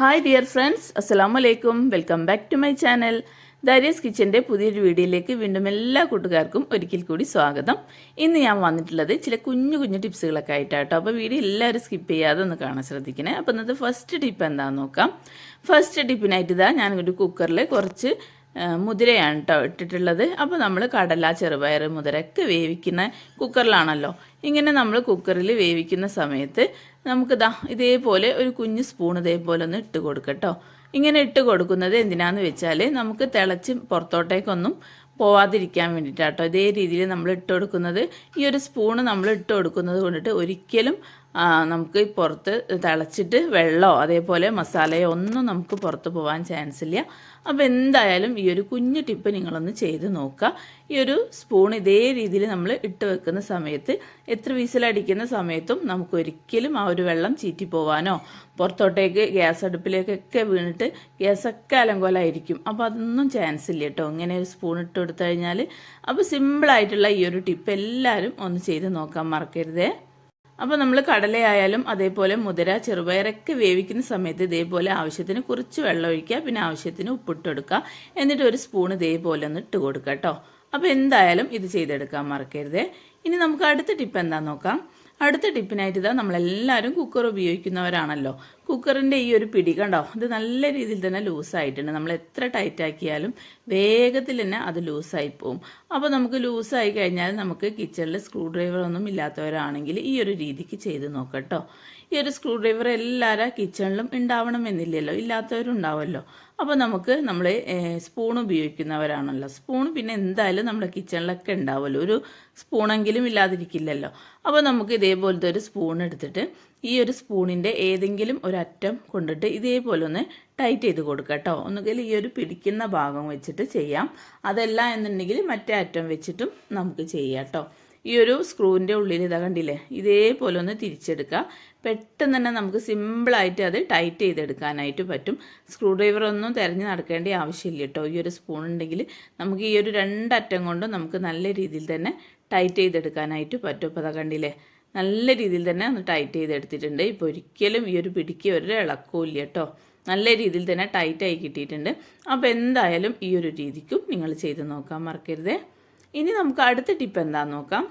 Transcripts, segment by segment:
Hi dear friends അസ്സാം വലൈക്കും welcome back to my channel Darius കിച്ചന്റെ പുതിയൊരു വീഡിയോയിലേക്ക് വീണ്ടും എല്ലാ കൂട്ടുകാർക്കും ഒരിക്കൽ കൂടി സ്വാഗതം. ഇന്ന് ഞാൻ വന്നിട്ടുള്ളത് ചില കുഞ്ഞു കുഞ്ഞു ടിപ്സുകളൊക്കെ ആയിട്ടാട്ടോ. അപ്പോൾ വീഡിയോ എല്ലാവരും സ്കിപ്പ് ചെയ്യാതെ ഒന്ന് കാണാൻ ശ്രദ്ധിക്കണേ. അപ്പോൾ ഇന്നത്തെ ഫസ്റ്റ് ടിപ്പ് എന്താണെന്ന് നോക്കാം. ഫസ്റ്റ് ടിപ്പിനായിട്ട് ഇതാ ഞാനൊരു കുക്കറിൽ കുറച്ച് മുതിരയാണ് കേട്ടോ ഇട്ടിട്ടുള്ളത്. അപ്പോൾ നമ്മൾ കടല ചെറുപയർ മുതിരയൊക്കെ വേവിക്കുന്ന കുക്കറിലാണല്ലോ. ഇങ്ങനെ നമ്മൾ കുക്കറിൽ വേവിക്കുന്ന സമയത്ത് നമുക്ക് നമുക്കിതാ ഇതേപോലെ ഒരു കുഞ്ഞ് സ്പൂൺ ഇതേപോലെ ഒന്ന് ഇട്ട് കൊടുക്കട്ടോ ഇങ്ങനെ ഇട്ട് കൊടുക്കുന്നത് എന്തിനാന്ന് വെച്ചാൽ നമുക്ക് തിളച്ച് പുറത്തോട്ടേക്കൊന്നും പോവാതിരിക്കാൻ വേണ്ടിയിട്ടാട്ടോ ഇതേ രീതിയിൽ നമ്മൾ ഇട്ട് കൊടുക്കുന്നത്. ഈ ഒരു സ്പൂണ് നമ്മൾ ഇട്ട് കൊടുക്കുന്നത് കൊണ്ടിട്ട് ഒരിക്കലും നമുക്ക് പുറത്ത് തിളച്ചിട്ട് വെള്ളമോ അതേപോലെ മസാലയോ ഒന്നും നമുക്ക് പുറത്ത് പോകാൻ ചാൻസ് ഇല്ല. അപ്പോൾ എന്തായാലും ഈ ഒരു കുഞ്ഞു ടിപ്പ് നിങ്ങളൊന്ന് ചെയ്ത് നോക്കുക. ഈ ഒരു സ്പൂൺ ഇതേ രീതിയിൽ നമ്മൾ ഇട്ട് വെക്കുന്ന സമയത്ത് എത്ര വീസിലടിക്കുന്ന സമയത്തും നമുക്ക് ഒരിക്കലും ആ ഒരു വെള്ളം ചീറ്റി പോവാനോ പുറത്തോട്ടേക്ക് ഗ്യാസ് അടുപ്പിലേക്കൊക്കെ വീണിട്ട് ഗ്യാസൊക്കെ അലങ്കോലായിരിക്കും. അപ്പോൾ അതൊന്നും ചാൻസ് ഇല്ല കേട്ടോ. ഇങ്ങനെ ഒരു സ്പൂൺ ഇട്ട് കൊടുത്തു കഴിഞ്ഞാൽ അപ്പോൾ സിമ്പിളായിട്ടുള്ള ഈ ഒരു ടിപ്പ് എല്ലാവരും ഒന്ന് ചെയ്ത് നോക്കാൻ മറക്കരുതേ. അപ്പോൾ നമ്മൾ കടലയായാലും അതേപോലെ മുതിര ചെറുപയറൊക്കെ വേവിക്കുന്ന സമയത്ത് ഇതേപോലെ ആവശ്യത്തിന് കുറച്ച് വെള്ളം ഒഴിക്കുക പിന്നെ ആവശ്യത്തിന് ഉപ്പിട്ട് കൊടുക്കുക എന്നിട്ട് ഒരു സ്പൂൺ ഇതേപോലെ ഒന്ന് ഇട്ട് കൊടുക്കുക കേട്ടോ അപ്പോൾ എന്തായാലും ഇത് ചെയ്തെടുക്കാൻ മറക്കരുത്. ഇനി നമുക്ക് അടുത്ത ടിപ്പ് എന്താണെന്ന് നോക്കാം. അടുത്ത ടിപ്പിനായിട്ട് ഇതാ നമ്മളെല്ലാവരും കുക്കർ ഉപയോഗിക്കുന്നവരാണല്ലോ. കുക്കറിന്റെ ഈ ഒരു പിടി കണ്ടോ? ഇത് നല്ല രീതിയിൽ തന്നെ ലൂസായിട്ടുണ്ട്. നമ്മൾ എത്ര ടൈറ്റ് ആക്കിയാലും വേഗത്തിൽ തന്നെ അത് ലൂസായി പോവും. അപ്പോൾ നമുക്ക് ലൂസായി കഴിഞ്ഞാൽ നമുക്ക് കിച്ചണിൽ സ്ക്രൂ ഡ്രൈവർ ഒന്നും ഇല്ലാത്തവരാണെങ്കിൽ ഈ ഒരു രീതിക്ക് ചെയ്ത് നോക്കട്ടോ ഈ ഒരു സ്ക്രൂ ഡ്രൈവർ എല്ലാവരും കിച്ചണിലും ഉണ്ടാവണമെന്നില്ലല്ലോ ഇല്ലാത്തവരുണ്ടാവുമല്ലോ അപ്പോൾ നമുക്ക് നമ്മൾ സ്പൂൺ ഉപയോഗിക്കുന്നവരാണല്ലോ. സ്പൂൺ പിന്നെ എന്തായാലും നമ്മുടെ കിച്ചണിലൊക്കെ ഉണ്ടാവുമല്ലോ ഒരു സ്പൂണെങ്കിലും ഇല്ലാതിരിക്കില്ലല്ലോ. അപ്പോൾ നമുക്ക് ഇതേപോലത്തെ ഒരു സ്പൂൺ എടുത്തിട്ട് ഈ ഒരു സ്പൂണിന്റെ ഏതെങ്കിലും ഒരറ്റം കൊണ്ടിട്ട് ഇതേപോലെ ഒന്ന് ടൈറ്റ് ചെയ്ത് കൊടുക്കുക കേട്ടോ ഒന്നുകിൽ ഈ ഒരു പിടിക്കുന്ന ഭാഗം വെച്ചിട്ട് ചെയ്യാം. അതല്ല എന്നുണ്ടെങ്കിൽ മറ്റേ അറ്റം വെച്ചിട്ടും നമുക്ക് ചെയ്യാം കേട്ടോ ഈ ഒരു സ്ക്രൂവിന്റെ ഉള്ളിൽ ഇതാ കണ്ടില്ലേ? ഇതേപോലെ ഒന്ന് തിരിച്ചെടുക്കുക. പെട്ടെന്ന് തന്നെ നമുക്ക് സിമ്പിളായിട്ട് അത് ടൈറ്റ് ചെയ്തെടുക്കാനായിട്ട് പറ്റും. സ്ക്രൂ ഡ്രൈവർ ഒന്നും തിരഞ്ഞ് നടക്കേണ്ട ആവശ്യമില്ല കേട്ടോ. ഈ ഒരു സ്പൂൺ ഉണ്ടെങ്കിൽ നമുക്ക് ഈ ഒരു രണ്ടറ്റം കൊണ്ട് നമുക്ക് നല്ല രീതിയിൽ തന്നെ ടൈറ്റ് ചെയ്തെടുക്കാനായിട്ട് പറ്റും. അപ്പോൾ അതാ കണ്ടില്ലേ? നല്ല രീതിയിൽ തന്നെ ഒന്ന് ടൈറ്റ് ചെയ്തെടുത്തിട്ടുണ്ട്. ഇപ്പോൾ ഒരിക്കലും ഈ ഒരു പിടിക്ക് ഒരു ഇളക്കവും ഇല്ല കേട്ടോ. നല്ല രീതിയിൽ തന്നെ ടൈറ്റായി കിട്ടിയിട്ടുണ്ട്. അപ്പോൾ എന്തായാലും ഈ ഒരു രീതിക്കും നിങ്ങൾ ചെയ്ത് നോക്കാൻ മറക്കരുതേ. ഇനി നമുക്ക് അടുത്ത ടിപ്പ് എന്താണെന്ന് നോക്കാം?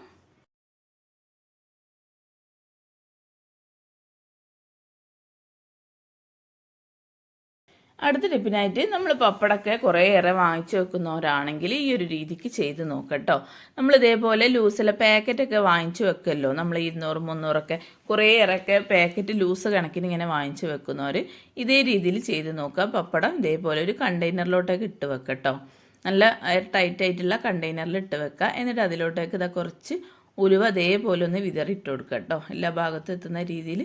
അടുത്ത ടിപ്പിനായിട്ട് നമ്മൾ പപ്പടമൊക്കെ കുറേയേറെ വാങ്ങിച്ചു വെക്കുന്നവരാണെങ്കിൽ ഈ ഒരു രീതിക്ക് ചെയ്ത് നോക്കട്ടോ. നമ്മൾ ഇതേപോലെ ലൂസിലെ പാക്കറ്റൊക്കെ വാങ്ങിച്ചു വെക്കല്ലോ. നമ്മൾ ഇരുന്നൂറ് മുന്നൂറൊക്കെ കുറേയേറെയൊക്കെ പാക്കറ്റ് ലൂസ് കണക്കിന് ഇങ്ങനെ വാങ്ങിച്ചു വെക്കുന്നവർ ഇതേ രീതിയിൽ ചെയ്ത് നോക്കുക. പപ്പടം ഇതേപോലെ ഒരു കണ്ടെയ്നറിലോട്ടൊക്കെ ഇട്ട് വെക്കട്ടോ. നല്ല ടൈറ്റ് ആയിട്ടുള്ള കണ്ടെയ്നറിൽ ഇട്ട് വെക്കുക എന്നിട്ട് അതിലോട്ടേക്ക് ഇതാ കുറച്ച് ഉലുവ അതേപോലെ ഒന്ന് വിതറിയിട്ട് കൊടുക്കുക കേട്ടോ എല്ലാ ഭാഗത്തും എത്തുന്ന രീതിയിൽ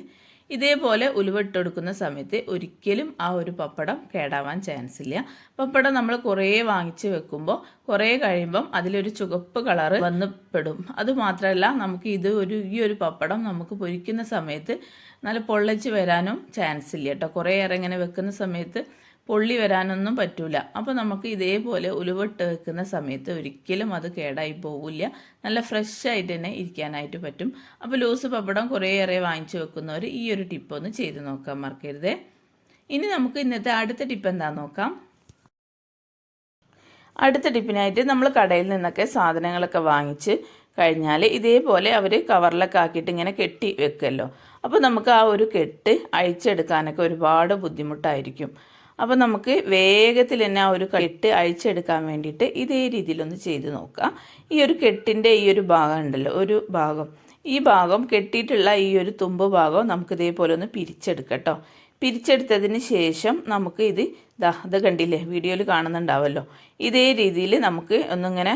ഇതേപോലെ ഉലുവ ഇട്ട് കൊടുക്കുന്ന സമയത്ത് ഒരിക്കലും ആ ഒരു പപ്പടം കേടാവാൻ ചാൻസ് ഇല്ല. പപ്പടം നമ്മൾ കുറേ വാങ്ങിച്ച് വെക്കുമ്പോൾ കുറേ കഴിയുമ്പം അതിലൊരു ചുവപ്പ് കളറ് വന്ന് പെടും. അതുമാത്രമല്ല നമുക്ക് ഇത് ഒരു ഈ ഒരു പപ്പടം നമുക്ക് പൊരിക്കുന്ന സമയത്ത് നല്ല പൊള്ളച്ച് വരാനും ചാൻസ് ഇല്ല കേട്ടോ കുറേയേറെ ഇങ്ങനെ വെക്കുന്ന സമയത്ത് പൊള്ളി വരാനൊന്നും പറ്റൂല. അപ്പോൾ നമുക്ക് ഇതേപോലെ ഉലുവിട്ട് വെക്കുന്ന സമയത്ത് ഒരിക്കലും അത് കേടായി പോവില്ല. നല്ല ഫ്രഷ് ആയിട്ട് തന്നെ ഇരിക്കാനായിട്ട് പറ്റും. അപ്പോൾ ലൂസ് പപ്പടം കുറേയേറെ വാങ്ങിച്ചു വെക്കുന്നവർ ഈ ഒരു ടിപ്പ് ഒന്ന് ചെയ്ത് നോക്കാൻ മറക്കരുതേ. ഇനി നമുക്ക് ഇന്നത്തെ അടുത്ത ടിപ്പ് എന്താണെന്ന് നോക്കാം? അടുത്ത ടിപ്പിനായിട്ട് നമ്മൾ കടയിൽ നിന്നൊക്കെ സാധനങ്ങളൊക്കെ വാങ്ങിച്ച് കഴിഞ്ഞാൽ ഇതേപോലെ അവർ കവറിലൊക്കെ ആക്കിയിട്ട് ഇങ്ങനെ കെട്ടി വെക്കുമല്ലോ അപ്പോൾ നമുക്ക് ആ ഒരു കെട്ട് അഴിച്ചെടുക്കാനൊക്കെ ഒരുപാട് ബുദ്ധിമുട്ടായിരിക്കും. അപ്പോൾ നമുക്ക് വേഗത്തിൽ തന്നെ ആ ഒരു കെട്ട് അഴിച്ചെടുക്കാൻ വേണ്ടിയിട്ട് ഇതേ രീതിയിലൊന്ന് ചെയ്ത് നോക്കുക ഈ ഒരു കെട്ടിന്റെ ഈ ഒരു ഭാഗം ഉണ്ടല്ലോ ഒരു ഭാഗം. ഈ ഭാഗം കെട്ടിയിട്ടുള്ള ഈ ഒരു തുമ്പ് ഭാഗം നമുക്ക് ഇതേപോലെ ഒന്ന് പിരിച്ചെടുക്കട്ടോ പിരിച്ചെടുത്തതിന് ശേഷം നമുക്ക് ഇത് ദാ ഇത് കണ്ടില്ലേ വീഡിയോയിൽ കാണുന്നുണ്ടാവല്ലോ. ഇതേ രീതിയിൽ നമുക്ക് ഒന്നിങ്ങനെ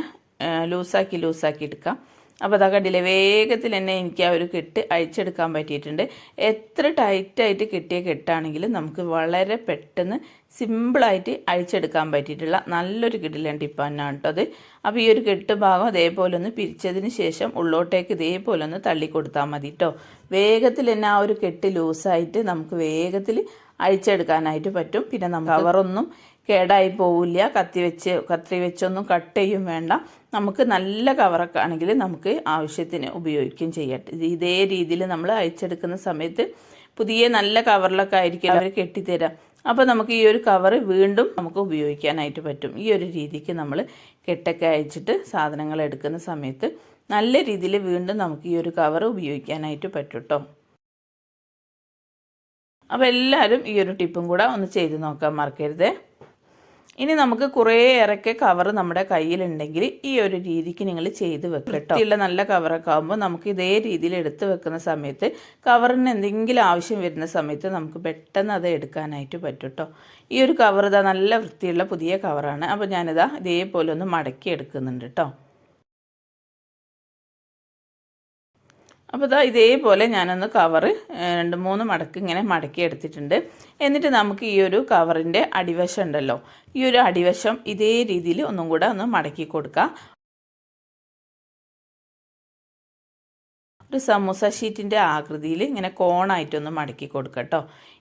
ലൂസാക്കി ലൂസാക്കി എടുക്കാം. അപ്പോൾ അതാ കണ്ടില്ലേ വേഗത്തിൽ തന്നെ എനിക്ക് ആ ഒരു കെട്ട് അഴിച്ചെടുക്കാൻ പറ്റിയിട്ടുണ്ട്. എത്ര ടൈറ്റായിട്ട് കിട്ടിയ കെട്ടാണെങ്കിലും നമുക്ക് വളരെ പെട്ടെന്ന് സിമ്പിളായിട്ട് അഴിച്ചെടുക്കാൻ പറ്റിയിട്ടുള്ള നല്ലൊരു കിടിലൻ ടിപ്പാനാണ് കേട്ടോ അത്. അപ്പോൾ ഈ ഒരു കെട്ട് ഭാഗം അതേപോലെ ഒന്ന് പിരിച്ചതിന് ശേഷം ഉള്ളോട്ടേക്ക് ഇതേപോലെ ഒന്ന് തള്ളി കൊടുത്താൽ മതി കേട്ടോ വേഗത്തിൽ തന്നെ ആ ഒരു കെട്ട് ലൂസായിട്ട് നമുക്ക് വേഗത്തിൽ അഴിച്ചെടുക്കാനായിട്ട് പറ്റും. പിന്നെ നമുക്ക് കവറൊന്നും കേടായി പോവില്ല. കത്തി വെച്ച് കത്തി വെച്ചൊന്നും കട്ട് ചെയ്യും വേണ്ട. നമുക്ക് നല്ല കവറൊക്കെ ആണെങ്കിൽ നമുക്ക് ആവശ്യത്തിന് ഉപയോഗിക്കുകയും ചെയ്യട്ടെ ഇത് രീതിയിൽ നമ്മൾ അയച്ചെടുക്കുന്ന സമയത്ത് പുതിയ നല്ല കവറിലൊക്കെ ആയിരിക്കും അവർ കെട്ടിത്തരാം. അപ്പോൾ നമുക്ക് ഈ ഒരു കവർ വീണ്ടും നമുക്ക് ഉപയോഗിക്കാനായിട്ട് പറ്റും. ഈ ഒരു രീതിക്ക് നമ്മൾ കെട്ടൊക്കെ അയച്ചിട്ട് സാധനങ്ങൾ എടുക്കുന്ന സമയത്ത് നല്ല രീതിയിൽ വീണ്ടും നമുക്ക് ഈ ഒരു കവർ ഉപയോഗിക്കാനായിട്ട് പറ്റും കേട്ടോ അപ്പോൾ എല്ലാവരും ഈ ഒരു ടിപ്പും കൂടെ ഒന്ന് ചെയ്ത് നോക്കാൻ മറക്കരുതേ. ഇനി നമുക്ക് കുറേ ഇറക്കെ കവർ നമ്മുടെ കയ്യിലുണ്ടെങ്കിൽ ഈ ഒരു രീതിക്ക് നിങ്ങൾ ചെയ്ത് വെക്കുക വൃത്തിയുള്ള നല്ല കവറൊക്കെ ആകുമ്പോൾ നമുക്ക് ഇതേ രീതിയിൽ എടുത്ത് വെക്കുന്ന സമയത്ത് കവറിന് എന്തെങ്കിലും ആവശ്യം വരുന്ന സമയത്ത് നമുക്ക് പെട്ടെന്ന് അത് എടുക്കാനായിട്ട് പറ്റും കേട്ടോ ഈ ഒരു കവർ ഇതാ നല്ല വൃത്തിയുള്ള പുതിയ കവറാണ് അപ്പോൾ ഞാനിതാ ഇതേപോലെ ഒന്ന് മടക്കി എടുക്കുന്നുണ്ട് കേട്ടോ അപ്പോൾ ഇതാ ഇതേപോലെ ഞാനൊന്ന് കവറ് രണ്ട് മൂന്ന് മടക്ക് ഇങ്ങനെ മടക്കി എടുത്തിട്ടുണ്ട്. എന്നിട്ട് നമുക്ക് ഈ ഒരു കവറിന്റെ അടിവശം ഉണ്ടല്ലോ. ഈ ഒരു അടിവശം ഇതേ രീതിയിൽ ഒന്നും കൂടെ ഒന്ന് മടക്കി കൊടുക്കാം. ഒരു സമൂസ ഷീറ്റിന്റെ ആകൃതിയിൽ ഇങ്ങനെ കോണായിട്ടൊന്ന് മടക്കി കൊടുക്കുക കേട്ടോ.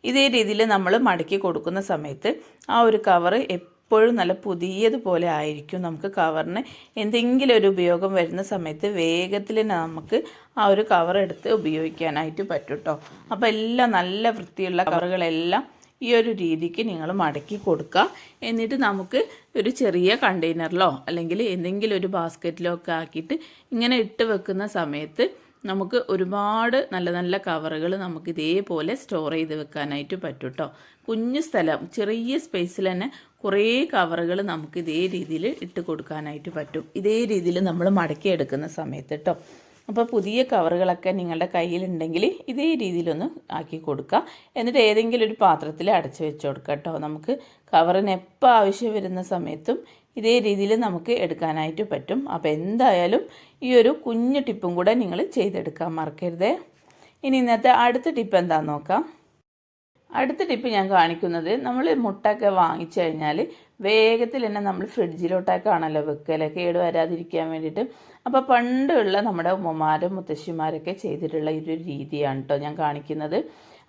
ഇതേ രീതിയിൽ നമ്മൾ മടക്കി കൊടുക്കുന്ന സമയത്ത് ആ ഒരു കവറ് എപ്പോഴും നല്ല പുതിയതുപോലെ ആയിരിക്കും നമുക്ക് കവറിന്. എന്തെങ്കിലും ഒരു ഉപയോഗം വരുന്ന സമയത്ത് വേഗത്തിൽ നമുക്ക് ആ ഒരു കവർ എടുത്ത് ഉപയോഗിക്കാനായിട്ട് പറ്റും കേട്ടോ അപ്പോൾ എല്ലാം നല്ല വൃത്തിയുള്ള കവറുകളെല്ലാം ഈ ഒരു രീതിക്ക് നിങ്ങൾ മടക്കി കൊടുക്കുക എന്നിട്ട് നമുക്ക് ഒരു ചെറിയ കണ്ടെയ്നറിലോ അല്ലെങ്കിൽ എന്തെങ്കിലും ഒരു ബാസ്ക്കറ്റിലോ ഒക്കെ ആക്കിയിട്ട് ഇങ്ങനെ ഇട്ട് വെക്കുന്ന സമയത്ത് നമുക്ക് ഒരുപാട് നല്ല നല്ല കവറുകൾ നമുക്ക് ഇതേപോലെ സ്റ്റോർ ചെയ്ത് വെക്കാനായിട്ട് പറ്റും കേട്ടോ കുഞ്ഞു സ്ഥലം ചെറിയ സ്പേസിൽ തന്നെ കുറേ കവറുകൾ നമുക്ക് ഇതേ രീതിയിൽ ഇട്ട് കൊടുക്കാനായിട്ട് പറ്റും. ഇതേ രീതിയിൽ നമ്മൾ മടക്കിയെടുക്കുന്ന സമയത്ത് കേട്ടോ അപ്പോൾ പുതിയ കവറുകളൊക്കെ നിങ്ങളുടെ കയ്യിലുണ്ടെങ്കിൽ ഇതേ രീതിയിലൊന്ന് ആക്കി കൊടുക്കുക എന്നിട്ട് ഏതെങ്കിലും ഒരു പാത്രത്തിൽ അടച്ചു വെച്ച് കൊടുക്കുക കേട്ടോ നമുക്ക് കവറിന് എപ്പോൾ ആവശ്യം വരുന്ന സമയത്തും ഇതേ രീതിയിൽ നമുക്ക് എടുക്കാനായിട്ട് പറ്റും. അപ്പോൾ എന്തായാലും ഈ ഒരു കുഞ്ഞു ടിപ്പും കൂടെ നിങ്ങൾ ചെയ്തെടുക്കാൻ മറക്കരുതേ. ഇനി ഇന്നത്തെ അടുത്ത ടിപ്പ് എന്താണെന്ന് നോക്കാം. അടുത്ത ടിപ്പ് ഞാൻ കാണിക്കുന്നത് നമ്മൾ മുട്ടൊക്കെ വാങ്ങിച്ചു കഴിഞ്ഞാൽ വേഗത്തിൽ തന്നെ നമ്മൾ ഫ്രിഡ്ജിലോട്ടൊക്കെയാണല്ലോ വെക്കൽ കേട് വരാതിരിക്കാൻ വേണ്ടിയിട്ട്. അപ്പോൾ പണ്ടുള്ള നമ്മുടെ ഉമ്മമാരും മുത്തശ്ശിമാരൊക്കെ ചെയ്തിട്ടുള്ള ഒരു രീതിയാണ് കേട്ടോ ഞാൻ കാണിക്കുന്നത്.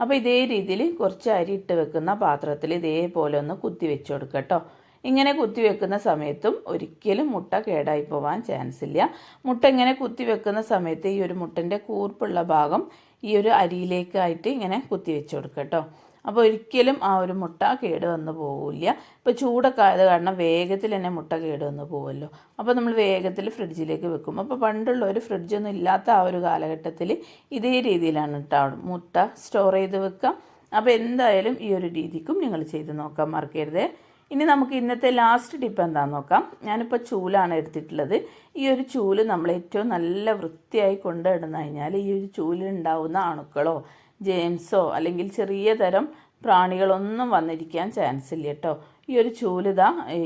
അപ്പോൾ ഇതേ രീതിയിൽ കുറച്ച് അരി ഇട്ട് വെക്കുന്ന പാത്രത്തിൽ ഇതേപോലെ ഒന്ന് കുത്തി വെച്ച് കൊടുക്കുക കേട്ടോ ഇങ്ങനെ കുത്തി വെക്കുന്ന സമയത്തും ഒരിക്കലും മുട്ട കേടായി പോവാൻ ചാൻസ് ഇല്ല. മുട്ട ഇങ്ങനെ കുത്തി വെക്കുന്ന സമയത്ത് ഈ ഒരു മുട്ടന്റെ കൂർപ്പുള്ള ഭാഗം ഈ ഒരു അരിയിലേക്കായിട്ട് ഇങ്ങനെ കുത്തി വെച്ച് കൊടുക്കുക കേട്ടോ അപ്പോൾ ഒരിക്കലും ആ ഒരു മുട്ട കേട് വന്ന് പോവില്ല. ഇപ്പോൾ ചൂടൊക്കെ ആയത് കാരണം വേഗത്തിൽ തന്നെ മുട്ട കേട് വന്ന് പോകുമല്ലോ അപ്പോൾ നമ്മൾ വേഗത്തിൽ ഫ്രിഡ്ജിലേക്ക് വെക്കും. അപ്പോൾ പണ്ടുള്ള ഒരു ഫ്രിഡ്ജൊന്നും ഇല്ലാത്ത ആ ഒരു കാലഘട്ടത്തിൽ ഇതേ രീതിയിലാണ് കേട്ടോ മുട്ട സ്റ്റോർ ചെയ്ത് വെക്കാം അപ്പോൾ എന്തായാലും ഈ ഒരു രീതിക്കും നിങ്ങൾ ചെയ്ത് നോക്കാൻ മറക്കരുത്. ഇനി നമുക്ക് ഇന്നത്തെ ലാസ്റ്റ് ടിപ്പ് എന്താണെന്ന് നോക്കാം. ഞാനിപ്പോൾ ചൂലാണ് എടുത്തിട്ടുള്ളത്. ഈ ഒരു ചൂൽ നമ്മൾ ഏറ്റവും നല്ല വൃത്തിയായി കൊണ്ടിടുന്നു കഴിഞ്ഞാൽ ഈ ഒരു ചൂലിലുണ്ടാവുന്ന അണുക്കളോ ജെയിംസോ അല്ലെങ്കിൽ ചെറിയ തരം പ്രാണികളൊന്നും വന്നിരിക്കാൻ ചാൻസ് ഇല്ല കേട്ടോ ഈ ഒരു ചൂലിത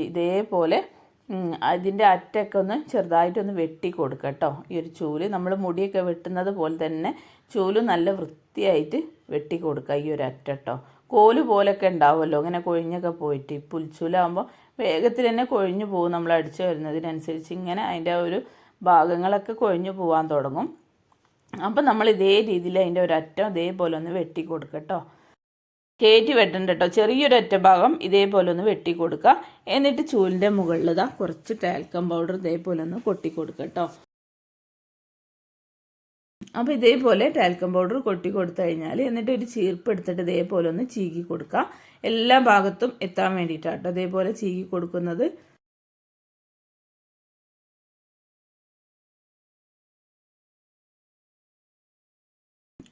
ഇതേപോലെ അതിന്റെ അറ്റൊക്കെ ഒന്ന് ചെറുതായിട്ടൊന്ന് വെട്ടി കൊടുക്കുക കേട്ടോ ഈ ഒരു ചൂൽ നമ്മൾ മുടിയൊക്കെ വെട്ടുന്നത് പോലെ തന്നെ ചൂൽ നല്ല വൃത്തിയായിട്ട് വെട്ടി കൊടുക്കുക ഈ ഒരു അറ്റ കേട്ടോ കോൽ പോലൊക്കെ ഉണ്ടാവുമല്ലോ അങ്ങനെ കൊഴിഞ്ഞൊക്കെ പോയിട്ട്. പുൽച്ചൂലാകുമ്പോൾ വേഗത്തിൽ തന്നെ കൊഴിഞ്ഞു പോകും നമ്മൾ അടിച്ചു വരുന്നതിനനുസരിച്ച്. ഇങ്ങനെ അതിന്റെ ഒരു ഭാഗങ്ങളൊക്കെ കൊഴിഞ്ഞു പോകാൻ തുടങ്ങും. അപ്പം നമ്മൾ ഇതേ രീതിയിൽ അതിന്റെ ഒരറ്റം ഇതേപോലെ ഒന്ന് വെട്ടി കൊടുക്കുക കേട്ടോ കയറ്റി വെട്ടണ്ട കേട്ടോ ചെറിയൊരു അറ്റ ഭാഗം ഇതേപോലെ ഒന്ന് വെട്ടി കൊടുക്കുക എന്നിട്ട് ചൂലിന്റെ മുകളിൽ ഇതാ കുറച്ച് ടാൽക്കം പൗഡർ ഇതേപോലെ ഒന്ന് കൊട്ടി കൊടുക്കുക കേട്ടോ അപ്പോൾ ഇതേപോലെ ടാൽക്കം പൗഡർ കൊട്ടി കൊടുത്തു കഴിഞ്ഞാൽ എന്നിട്ട് ഒരു ചീർപ്പ് എടുത്തിട്ട് ഇതേപോലെ ഒന്ന് ചീകി കൊടുക്കുക എല്ലാ ഭാഗത്തും എത്താൻ വേണ്ടിയിട്ടാണ് കേട്ടോ ഇതേപോലെ ചീകി കൊടുക്കുന്നത്.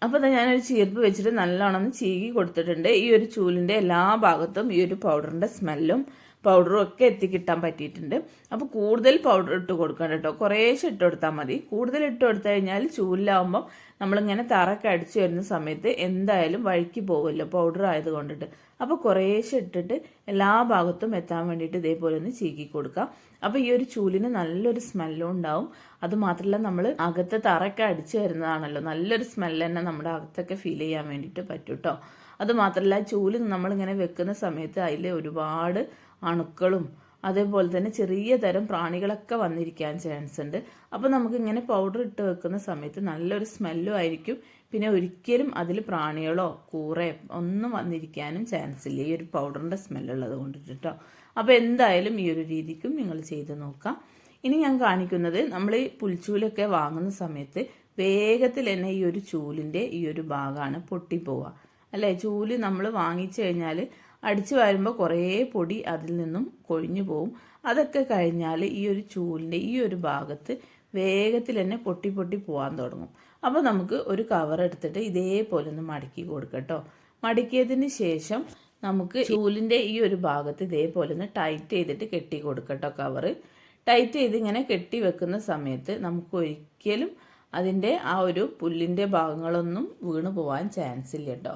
അപ്പോൾ ഞാനൊരു ചീർപ്പ് വെച്ചിട്ട് നല്ലോണം ചീകി കൊടുത്തിട്ടുണ്ട്. ഈ ഒരു ചൂലിന്റെ എല്ലാ ഭാഗത്തും ഈ ഒരു പൗഡറിന്റെ സ്മെല്ലും പൗഡറും ഒക്കെ എത്തിക്കിട്ടാൻ പറ്റിയിട്ടുണ്ട്. അപ്പോൾ കൂടുതൽ പൗഡർ ഇട്ട് കൊടുക്കണം കേട്ടോ. കുറേശ്ശെ ഇട്ട് കൊടുത്താൽ മതി. കൂടുതൽ ഇട്ട് കൊടുത്തു കഴിഞ്ഞാൽ ചൂലിലാവുമ്പം നമ്മളിങ്ങനെ തറക്കെ അടിച്ചു വരുന്ന സമയത്ത് എന്തായാലും വഴിക്ക് പോകുമല്ലോ പൗഡർ ആയതുകൊണ്ടിട്ട്. അപ്പോൾ കുറേശ്ശെ ഇട്ടിട്ട് എല്ലാ ഭാഗത്തും എത്താൻ വേണ്ടിയിട്ട് ഇതേപോലെ ഒന്ന് ചീക്കി കൊടുക്കാം. അപ്പോൾ ഈ ഒരു ചൂലിന് നല്ലൊരു സ്മെല്ലും ഉണ്ടാവും. അത് മാത്രമല്ല നമ്മൾ അകത്തെ തറക്കെ അടിച്ചു വരുന്നതാണല്ലോ. നല്ലൊരു സ്മെല്ല് തന്നെ നമ്മുടെ അകത്തൊക്കെ ഫീൽ ചെയ്യാൻ വേണ്ടിയിട്ട് പറ്റും കേട്ടോ അത് മാത്രമല്ല ചൂൽ നമ്മളിങ്ങനെ വെക്കുന്ന സമയത്ത് അതിൽ ഒരുപാട് അണുക്കളും അതേപോലെ തന്നെ ചെറിയ തരം പ്രാണികളൊക്കെ വന്നിരിക്കാൻ ചാൻസ് ഉണ്ട്. അപ്പോൾ നമുക്ക് ഇങ്ങനെ പൗഡർ ഇട്ട് വെക്കുന്ന സമയത്ത് നല്ലൊരു സ്മെല്ലും ആയിരിക്കും. പിന്നെ ഒരിക്കലും അതിൽ പ്രാണികളോ കൂറയോ ഒന്നും വന്നിരിക്കാനും ചാൻസ് ഇല്ല. ഈ ഒരു പൗഡറിന്റെ സ്മെല്ലുള്ളത് കൊണ്ടിട്ട് കേട്ടോ അപ്പോൾ എന്തായാലും ഈ ഒരു രീതിക്കും നിങ്ങൾ ചെയ്ത് നോക്കാം. ഇനി ഞാൻ കാണിക്കുന്നത് നമ്മൾ ഈ പുൽച്ചൂലൊക്കെ വാങ്ങുന്ന സമയത്ത് വേഗത്തിൽ തന്നെ ഈ ഒരു ചൂലിന്റെ ഈ ഒരു ഭാഗമാണ് പൊട്ടിപ്പോവുക. അല്ലേ? ചൂൽ നമ്മൾ വാങ്ങിച്ചു കഴിഞ്ഞാൽ അടിച്ചു വാരുമ്പോൾ കുറേ പൊടി അതിൽ നിന്നും കൊഴിഞ്ഞു പോവും. അതൊക്കെ കഴിഞ്ഞാൽ ഈ ഒരു ചൂലിന്റെ ഈ ഒരു ഭാഗത്ത് വേഗത്തിൽ തന്നെ പൊട്ടി പൊട്ടി പോകാൻ തുടങ്ങും. അപ്പോൾ നമുക്ക് ഒരു കവർ എടുത്തിട്ട് ഇതേപോലെ ഒന്ന് മടക്കി കൊടുക്കട്ടോ മടക്കിയതിന് ശേഷം നമുക്ക് ചൂലിന്റെ ഈ ഒരു ഭാഗത്ത് ഇതേപോലെ ഒന്ന് ടൈറ്റ് ചെയ്തിട്ട് കെട്ടി കൊടുക്കട്ടോ കവറ് ടൈറ്റ് ചെയ്ത് ഇങ്ങനെ കെട്ടി വെക്കുന്ന സമയത്ത് നമുക്ക് ഒരിക്കലും അതിന്റെ ആ ഒരു പുല്ലിന്റെ ഭാഗങ്ങളൊന്നും വീണു പോകാൻ ചാൻസ് ഇല്ല കേട്ടോ.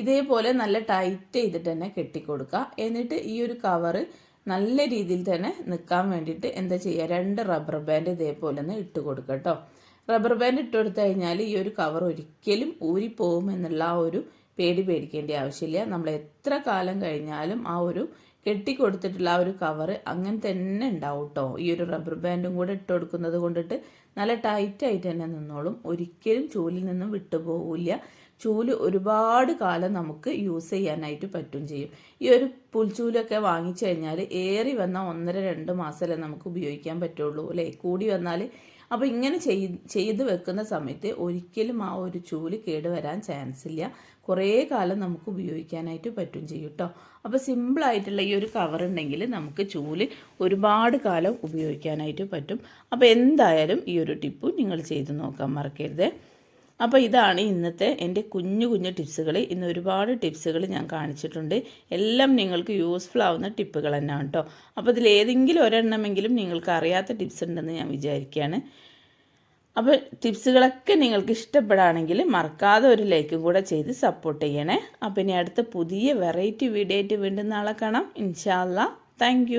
ഇതേപോലെ നല്ല ടൈറ്റ് ചെയ്തിട്ട് തന്നെ കെട്ടിക്കൊടുക്കുക. എന്നിട്ട് ഈ ഒരു കവറ് നല്ല രീതിയിൽ തന്നെ നിൽക്കാൻ വേണ്ടിയിട്ട് എന്താ ചെയ്യുക? രണ്ട് റബ്ബർ ബാൻഡ് ഇതേപോലെ ഒന്ന് ഇട്ട് കൊടുക്കുക കേട്ടോ. റബ്ബർ ബാൻഡ് ഇട്ട് കൊടുത്തു കഴിഞ്ഞാൽ ഈ ഒരു കവർ ഒരിക്കലും ഊരിപ്പോകും എന്നുള്ള ആ ഒരു പേടി പേടിക്കേണ്ട ആവശ്യമില്ല. നമ്മൾ എത്ര കാലം കഴിഞ്ഞാലും ആ ഒരു കെട്ടിക്കൊടുത്തിട്ടുള്ള ആ ഒരു കവർ അങ്ങനെ തന്നെ ഉണ്ടാവും കേട്ടോ. ഈ ഒരു റബ്ബർ ബാൻഡും കൂടെ ഇട്ട് കൊടുക്കുന്നത് കൊണ്ടിട്ട് നല്ല ടൈറ്റായിട്ട് തന്നെ നിന്നോളും. ഒരിക്കലും ചൂലിൽ നിന്നും വിട്ടുപോകില്ല ചൂൽ ഒരുപാട് കാലം നമുക്ക് യൂസ് ചെയ്യാനായിട്ട് പറ്റും ചെയ്യും. ഈ ഒരു പുൽച്ചൂലൊക്കെ വാങ്ങിച്ചു കഴിഞ്ഞാൽ ഏറി വന്ന ഒന്നര രണ്ട് മാസമല്ലേ നമുക്ക് ഉപയോഗിക്കാൻ പറ്റുള്ളൂ അല്ലേ? കൂടി വന്നാൽ അപ്പോൾ ഇങ്ങനെ ചെയ് ചെയ്ത് വെക്കുന്ന സമയത്ത് ഒരിക്കലും ആ ഒരു ചൂൽ കേടുവരാൻ ചാൻസ് ഇല്ല കുറേ കാലം നമുക്ക് ഉപയോഗിക്കാനായിട്ട് പറ്റും ചെയ്യും കേട്ടോ അപ്പോൾ സിമ്പിളായിട്ടുള്ള ഈ ഒരു കവർ ഉണ്ടെങ്കിൽ നമുക്ക് ചൂൽ ഒരുപാട് കാലം ഉപയോഗിക്കാനായിട്ട് പറ്റും. അപ്പോൾ എന്തായാലും ഈ ഒരു ടിപ്പ് നിങ്ങൾ ചെയ്ത് നോക്കാൻ മറക്കരുത്. അപ്പോൾ ഇതാണ് ഇന്നത്തെ എന്റെ കുഞ്ഞു കുഞ്ഞു ടിപ്സുകൾ ഇന്ന് ഒരുപാട് ടിപ്സുകൾ ഞാൻ കാണിച്ചിട്ടുണ്ട്. എല്ലാം നിങ്ങൾക്ക് യൂസ്ഫുൾ ആവുന്ന ടിപ്പുകൾ തന്നെയാണ് കേട്ടോ. അപ്പോൾ ഇതിൽ ഏതെങ്കിലും ഒരെണ്ണമെങ്കിലും നിങ്ങൾക്ക് അറിയാത്ത ടിപ്സ് ഉണ്ടെന്ന് ഞാൻ വിചാരിക്കുകയാണ്. അപ്പോൾ ടിപ്സുകളൊക്കെ നിങ്ങൾക്ക് ഇഷ്ടപ്പെടുകയാണെങ്കിൽ മറക്കാതെ ഒരു ലൈക്കും കൂടെ ചെയ്ത് സപ്പോർട്ട് ചെയ്യണേ. അപ്പോൾ ഇനി അടുത്ത പുതിയ വെറൈറ്റി വീഡിയോ ആയിട്ട് വീണ്ടും നാളെ കാണാം. ഇൻഷാല്ല താങ്ക്